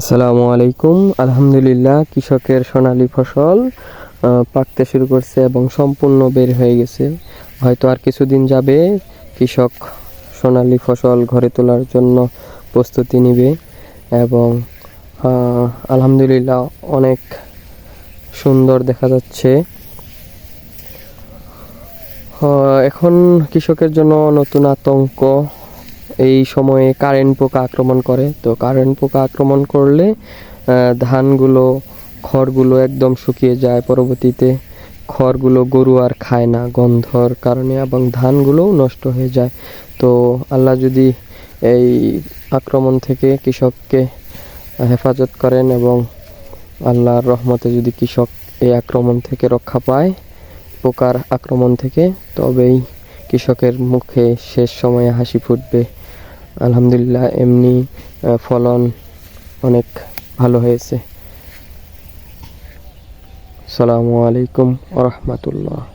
আসসালামু আলাইকুম। আলহামদুলিল্লাহ, কৃষকের সোনালী ফসল পাকতে শুরু করছে এবং সম্পূর্ণ বের হয়ে গেছে। হয়তো আর কিছুদিন যাবে কৃষক সোনালী ফসল ঘরে তোলার জন্য প্রস্তুতি নেবে এবং আলহামদুলিল্লাহ অনেক সুন্দর দেখা যাচ্ছে। এখন কৃষকের জন্য নতুন আতঙ্ক এই সময়ে কারেন্ট পোকা আক্রমণ করে। তো কারেন্ট পোকা আক্রমণ করলে ধানগুলো, খড়গুলো একদম শুকিয়ে যায়। পরবর্তীতে খড়গুলো গরু আর খায় না গন্ধর কারণে এবং ধানগুলোও নষ্ট হয়ে যায়। তো আল্লাহ যদি এই আক্রমণ থেকে কৃষককে হেফাজত করেন এবং আল্লাহর রহমতে যদি কৃষক এই আক্রমণ থেকে রক্ষা পায়, পোকার আক্রমণ থেকে, তবেই কৃষকের মুখে শেষ সময়ে হাসি ফুটবে। আলহামদুলিল্লাহ এমনি ফলন অনেক ভালো হয়েছে। সালামু আলাইকুম রহমতুল্লাহ।